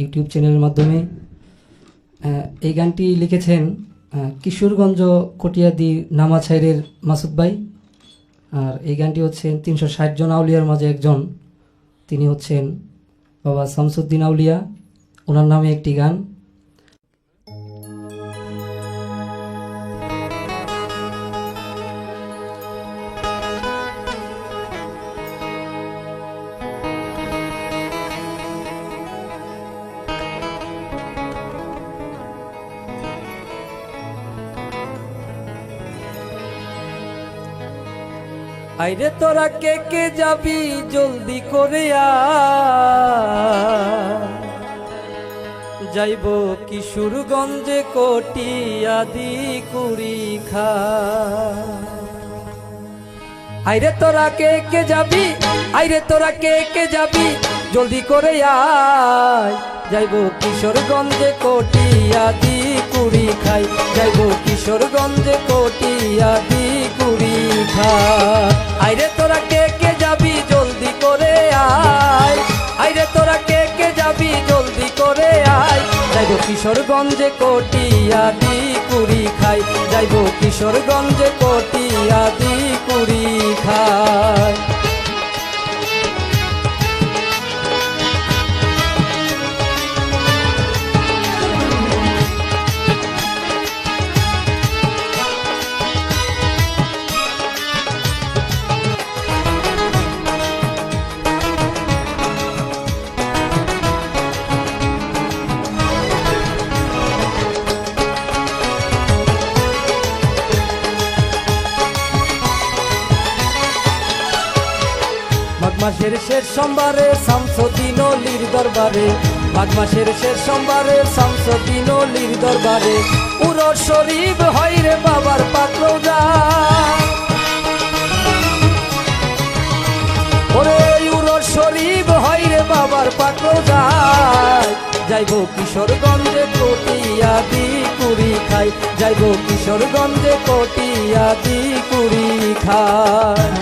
YouTube চ্যানেলের মাধ্যমে এই গানটি লিখেছেন কিশোরগঞ্জ কটিয়াদি নামাছাইরের মাসুদ ভাই। আর এই গানটি হচ্ছেন তিনশো ষাট জন আউলিয়ার মাঝে একজন। তিনি হচ্ছেন বাবা শামসুদ্দিন আউলিয়া। ওনার নামে একটি গান। আইরে তোরা কে কে যাবি জলদি করে। যাইব কিশোরগঞ্জে কোটি আদি কুড়ি খা আইরে তোরা কে কে যাবি, আইরে তোরা কে কে যাবি জলদি করে আয় যাইব কিশোরগঞ্জে কোটি আদি কুড়ি খাই, যাইব কিশোরগঞ্জে কোটি আদি কিশোরগঞ্জে কটিয়া আদি কুড়ি খাই। যাইব কিশোরগঞ্জে কটিয়া আদি কুড়ি খাই। মাসের শেষ সোমবারে শামসুদ্দিন অলির দরবারে। মাঘ মাসের শেষ সোমবারে শামসুদ্দিন অলির দরবারে। পুরো শরীফ হয় রে বাবার পাত্র ওরে হয় রে বাবার পাত্র যাইব কিশোরগঞ্জে কটিয়া দি কুড়ি খাই। যাইব কিশোরগঞ্জে কটিয়া দি কুড়ি খাই।